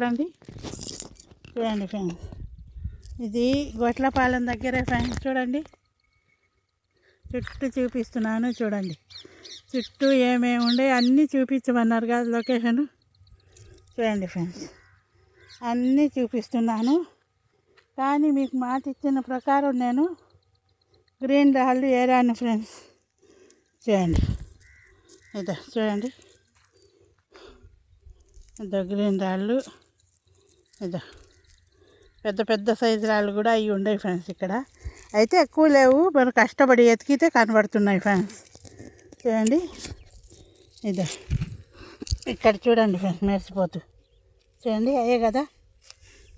చూడండి. చూడండి ఫ్రెండ్స్. ఇది గొట్లపాలెం దగ్గరే ఫ్రెండ్స్. చూడండి. చుట్టూ చూపిస్తున్నాను చూడండి. చుట్టూ ఏమేమి ఉండే అన్నీ చూపించమన్నారు కదా లొకేషన్. చూడండి ఫ్రెండ్స్. అన్నీ చూపిస్తున్నాను. కానీ మీకు మాట ఇచ్చిన ప్రకారం నేను గ్రీన్ రాళ్ళు ఏరాను ఫ్రెండ్స్. చూడండి. ఇదో చూడండి. ఇదో గ్రీన్ రాళ్ళు. ఇదో. పెద్ద పెద్ద సైజు రాళ్ళు కూడా అవి ఉన్నాయి ఫ్రెండ్స్ ఇక్కడ. అయితే ఎక్కువ లేవు మనం కష్టపడి ఎతికితే కనబడుతున్నాయి ఫ్రెండ్స్. చూడండి. ఇదో. ఇక్కడ చూడండి ఫ్రెండ్స్ మెరిసిపోతూ. చూడండి అయ్యే కదా.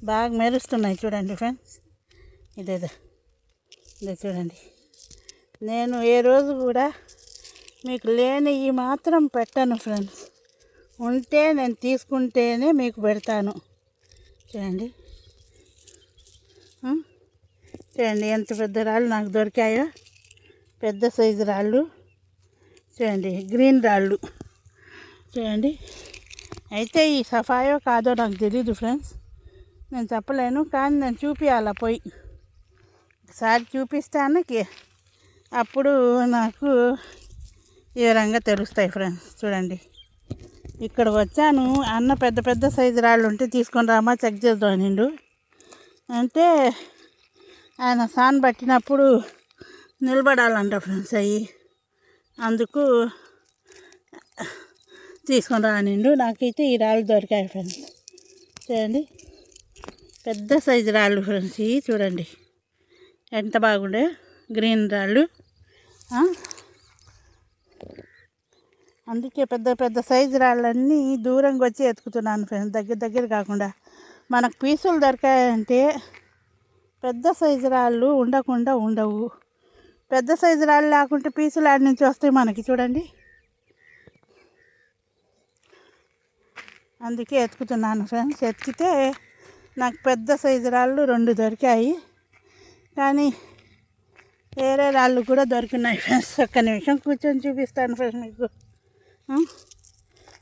బాగా మెరుస్తున్నాయి చూడండి ఫ్రెండ్స్. ఇదేదో ఇదే. చూడండి. నేను ఏ రోజు కూడా మీకు లేని ఈ మాత్రం పెట్టను ఫ్రెండ్స్. ఉంటే నేను తీసుకుంటేనే మీకు పెడతాను. చూడండి. చూడండి ఎంత పెద్ద రాళ్ళు నాకు దొరికాయో. పెద్ద సైజు రాళ్ళు. చూడండి గ్రీన్ రాళ్ళు. చూడండి. అయితే ఈ సఫాయో కాదో నాకు తెలీదు ఫ్రెండ్స్. నేను చెప్పలేను కానీ నేను చూపించాలా పోయి. ఒకసారి చూపిస్తాను అప్పుడు నాకు ఈ విధంగా తెలుస్తాయి ఫ్రెండ్స్. చూడండి. ఇక్కడ వచ్చాను. అన్న పెద్ద పెద్ద సైజు రాళ్ళు ఉంటే తీసుకొని రామా చెక్ చేద్దాం నిండు. అంటే ఆయన సాన్ పట్టినప్పుడు నిలబడాలంట ఫ్రెండ్స్ అవి అందుకు తీసుకొని రానిండు నాకైతే ఈ రాళ్ళు దొరికాయి ఫ్రెండ్స్. చూడండి. పెద్ద సైజు రాళ్ళు ఫ్రెండ్స్ ఇవి చూడండి. ఎంత బాగుండే? గ్రీన్ రాళ్ళు. అందుకే పెద్ద పెద్ద సైజు రాళ్ళన్నీ దూరంగా వచ్చి ఎత్తుకుతున్నాను ఫ్రెండ్స్ దగ్గర దగ్గర కాకుండా. మనకు పీసులు దొరికాయంటే పెద్ద సైజు రాళ్ళు ఉండకుండా ఉండవు. పెద్ద సైజు రాళ్ళు లేకుంటే పీసులు ఆడి నుంచి వస్తాయి మనకి చూడండి. అందుకే ఎత్తుకుతున్నాను ఫ్రెండ్స్ ఎత్తితే నాకు పెద్ద సైజు రాళ్ళు రెండు దొరికాయి. కానీ వేరే రాళ్ళు కూడా దొరికినాయి ఫ్రెండ్స్ ఒక్క నిమిషం కూర్చొని చూపిస్తాను ఫ్రెండ్స్ మీకు.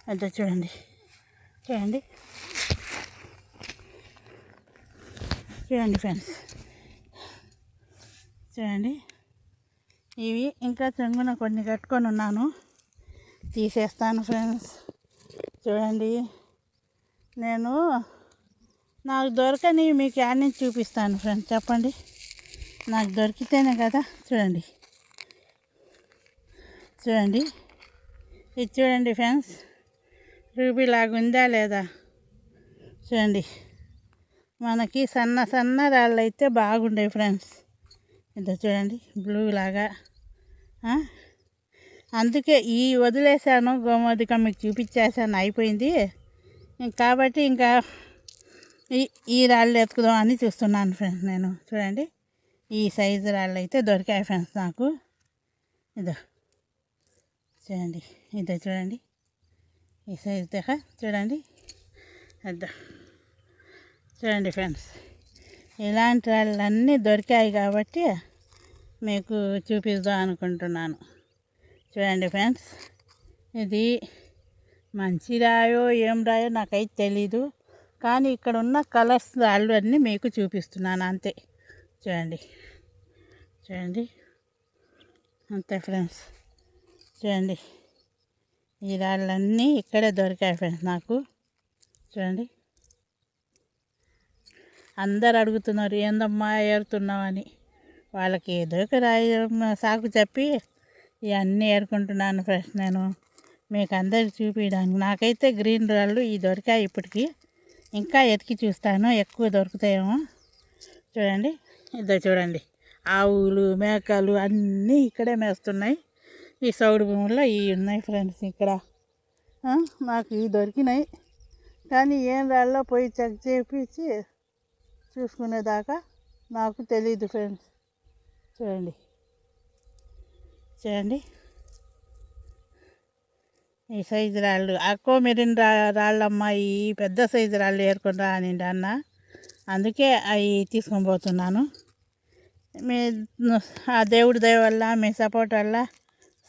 అదే చూడండి. చూడండి. చూడండి ఫ్రెండ్స్. చూడండి. ఇవి ఇంకా చెంగున కొన్ని కట్టుకొని ఉన్నాను. తీసేస్తాను ఫ్రెండ్స్. చూడండి. నేను నాకు దొరకని మీకు యాడ్ నుంచి చూపిస్తాను ఫ్రెండ్స్. చెప్పండి. నాకు దొరికితేనే కదా. చూడండి. చూడండి. ఇది చూడండి ఫ్రెండ్స్. రూబీ లాగా ఉందా లేదా? చూడండి. మనకి సన్న సన్న రాళ్ళు అయితే బాగుండేవి ఫ్రెండ్స్. ఇదో చూడండి బ్లూ లాగా. అందుకే ఈ వదిలేసాను గోమోదిక మీకు చూపించేసాను అయిపోయింది. కాబట్టి ఇంకా ఈ ఈ రాళ్ళు ఎత్తుకుదాం అని చూస్తున్నాను ఫ్రెండ్స్ నేను. చూడండి ఈ సైజు రాళ్ళు అయితే దొరికాయి ఫ్రెండ్స్ నాకు. ఇదో. చూడండి. ఇదో చూడండి. ఈ సైజు దగ్గర చూడండి. అద్దా. చూడండి ఫ్రెండ్స్ ఇలాంటి వాళ్ళన్నీ దొరికాయి కాబట్టి మీకు చూపిద్దాం అనుకుంటున్నాను. చూడండి ఫ్రెండ్స్ ఇది మంచి రాయో ఏం రాయో నాకైతే తెలీదు. కానీ ఇక్కడ ఉన్న కలర్స్ వాళ్ళు అన్నీ మీకు చూపిస్తున్నాను. అంతే. చూడండి. చూడండి. అంతే ఫ్రెండ్స్ చూడండి. ఈ రాళ్ళన్నీ ఇక్కడే దొరికాయి ఫ్రెండ్స్ నాకు. చూడండి. అందరు అడుగుతున్నారు ఏందమ్మా ఏరుతున్నావని? వాళ్ళకి ఏదో ఒక రాయి సాకు చెప్పి ఇవన్నీ ఏరుకుంటున్నాను ఫ్రెండ్స్ నేను. మీకు అందరికి చూపించడానికి నాకైతే గ్రీన్ రాళ్ళు ఈ దొరికాయి ఇప్పటికీ. ఇంకా ఎతికి చూస్తాను ఎక్కువ దొరుకుతాయేమో. చూడండి. ఇదో చూడండి. ఆవులు మేకలు అన్నీ ఇక్కడే మేస్తున్నాయి. ఈ సౌడు భూముల్లో ఇవి ఉన్నాయి ఫ్రెండ్స్ ఇక్కడ. నాకు ఇవి దొరికినాయి. కానీ ఏం రాళ్ళో పోయి చెక్ చేపించి చూసుకునేదాకా నాకు తెలియదు ఫ్రెండ్స్. చూడండి. చూడండి. ఈ సైజు రాళ్ళు. అక్కో మెరిన్ రా రాళ్ళమ్మ ఈ పెద్ద సైజు రాళ్ళు ఏర్కొని రా అన్న. అందుకే అవి తీసుకొని పోతున్నాను. మీ ఆ దేవుడి దయ వల్ల మీ సపోర్ట్ వల్ల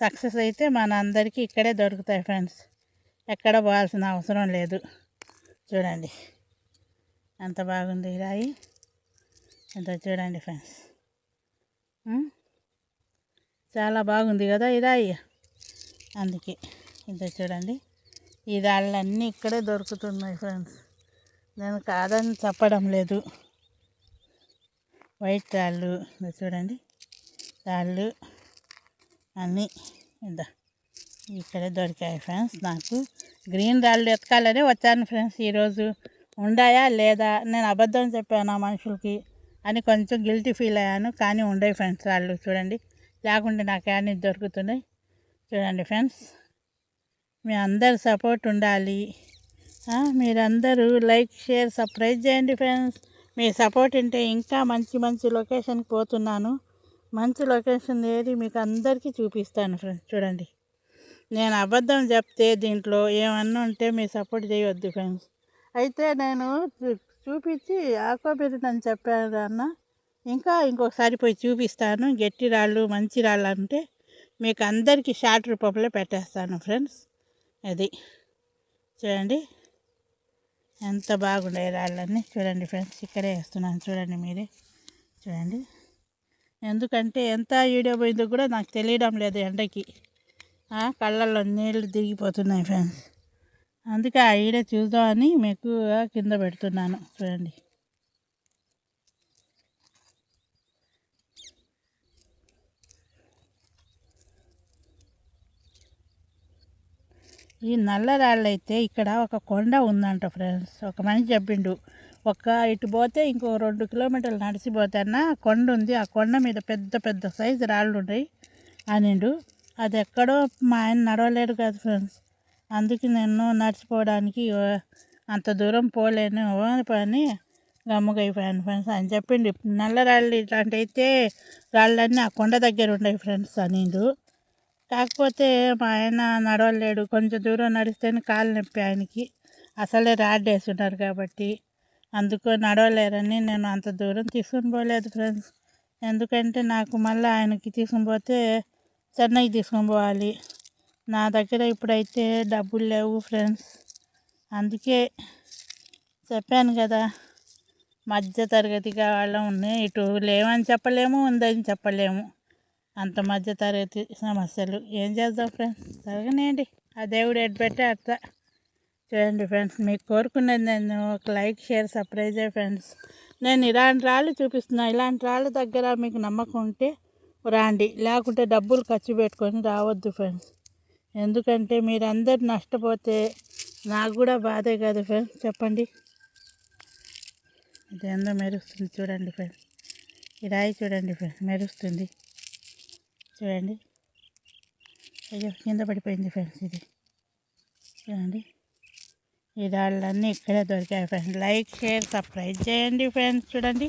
సక్సెస్ అయితే మన అందరికీ ఇక్కడే దొరుకుతాయి ఫ్రెండ్స్. ఎక్కడ పోవాల్సిన అవసరం లేదు. చూడండి. ఎంత బాగుంది రాయి. ఎంత చూడండి ఫ్రెండ్స్. చాలా బాగుంది కదా ఈ రాయి. అందుకే ఇంత చూడండి. ఈ రాళ్ళన్నీ ఇక్కడే దొరుకుతున్నాయి ఫ్రెండ్స్. నేను కాదని చెప్పడం లేదు. వైట్ రాళ్ళు. చూడండి. రాళ్ళు అన్నీ ఇందా. ఇక్కడే దొరికాయి ఫ్రెండ్స్ నాకు. గ్రీన్ రాళ్ళు ఎతకాలని వచ్చాను ఫ్రెండ్స్ ఈరోజు. ఉండాయా లేదా? నేను అబద్ధం చెప్పాను మనుషులకి అని కొంచెం గిల్టీ ఫీల్ అయ్యాను. కానీ ఉండే ఫ్రెండ్స్ రాళ్ళు చూడండి. లేకుంటే నాకు అన్నీ దొరుకుతున్నాయి? చూడండి ఫ్రెండ్స్. మీ అందరి సపోర్ట్ ఉండాలి. మీరందరూ లైక్ షేర్ సర్ప్రైజ్ చేయండి ఫ్రెండ్స్. మీ సపోర్ట్ ఉంటే ఇంకా మంచి మంచి లొకేషన్కి పోతున్నాను. మంచి లొకేషన్ ఏది మీకు అందరికీ చూపిస్తాను ఫ్రెండ్స్. చూడండి. నేను అబద్ధం చెప్తే దీంట్లో ఏమన్నా ఉంటే మీ సపోర్ట్ చేయవద్దు ఫ్రెండ్స్. అయితే నేను చూ- చూపించి ఆకోబెరినని చెప్పాను అన్న. ఇంకా ఇంకొకసారి పోయి చూపిస్తాను. గట్టి రాళ్ళు మంచి రాళ్ళు అంటే మీకు అందరికీ షార్ట్ రూపంలో పెట్టేస్తాను ఫ్రెండ్స్. అది. చూడండి. ఎంత బాగుండే రాళ్ళన్నీ. చూడండి ఫ్రెండ్స్ ఇక్కడే వేస్తున్నాను. చూడండి మీరే. చూడండి. ఎందుకంటే ఎంత వీడియో పోయిందో కూడా నాకు తెలియడం లేదు ఎండకి. ఆ, కళ్ళల్లో నీళ్ళు దిగిపోతున్నాయి ఫ్రెండ్స్. అందుకే ఆ వీడియో చూద్దామని మీకు కింద పెడుతున్నాను చూడండి. ఈ నల్ల రాళ్ళు అయితే ఇక్కడ ఒక కొండ ఉందంట ఫ్రెండ్స్. ఒక మనిషి చెప్పిండు ఒక ఇటు పోతే ఇంకో రెండు కిలోమీటర్లు నడిచిపోతేనా కొండ ఉంది. ఆ కొండ మీద పెద్ద పెద్ద సైజు రాళ్ళు ఉన్నాయి అనిండు. అది ఎక్కడో మా ఆయన నడవలేడు కదా ఫ్రెండ్స్. అందుకే నేను నడిచిపోవడానికి అంత దూరం పోలేను. పని గమ్ముగైపోయాను ఫ్రెండ్స్ అని చెప్పిండు. నల్ల రాళ్ళు ఇట్లాంటి అయితే రాళ్ళన్నీ ఆ కొండ దగ్గర ఉన్నాయి ఫ్రెండ్స్ అనిండు. కాకపోతే మా ఆయన నడవలేడు. కొంచెం దూరం నడిస్తేనే కాలు నొప్పి ఆయనకి. అసలే రాడ్ వేస్తున్నారు కాబట్టి. అందుకు నడవలేరని నేను అంత దూరం తీసుకుని పోలేదు ఫ్రెండ్స్. ఎందుకంటే నాకు మళ్ళీ ఆయనకి తీసుకుని పోతే చెన్నైకి తీసుకుని పోవాలి. నా దగ్గర ఇప్పుడైతే డబ్బులు లేవు ఫ్రెండ్స్. అందుకే చెప్పాను కదా మధ్య తరగతిగా వాళ్ళం ఉన్నాయి. ఇటు లేవని చెప్పలేము ఉందని చెప్పలేము. అంత మధ్య తరగతి సమస్యలు. ఏం చేద్దాం ఫ్రెండ్స్ జరగనేయండి ఆ దేవుడు ఎటు పెట్టే అట్లా చూడండి ఫ్రెండ్స్ మీకు కోరుకునేది నేను ఒక లైక్ షేర్ సర్ప్రైజ్ ఫ్రెండ్స్ నేను ఇలాంటి రాళ్ళు చూపిస్తున్నా. ఇలాంటి రాళ్ళ దగ్గర మీకు నమ్మకం ఉంటే రాండి. లేకుంటే డబ్బులు ఖర్చు పెట్టుకొని రావద్దు ఫ్రెండ్స్ ఎందుకంటే మీరందరు నష్టపోతే నాకు కూడా బాధే కదా ఫ్రెండ్స్ చెప్పండి. ఇదేందో మెరుస్తుంది చూడండి ఫ్రెండ్స్ ఈ రాయి చూడండి ఫ్రెండ్స్ మెరుస్తుంది. చూడండి. అయ్యో కింద పడిపోయింది ఫ్రెండ్స్ ఇది. చూడండి. ఈ దాళ్ళన్నీ ఇక్కడే దొరికాయి ఫ్రెండ్స్. లైక్ షేర్ సబ్స్క్రైబ్ చేయండి ఫ్రెండ్స్. చూడండి.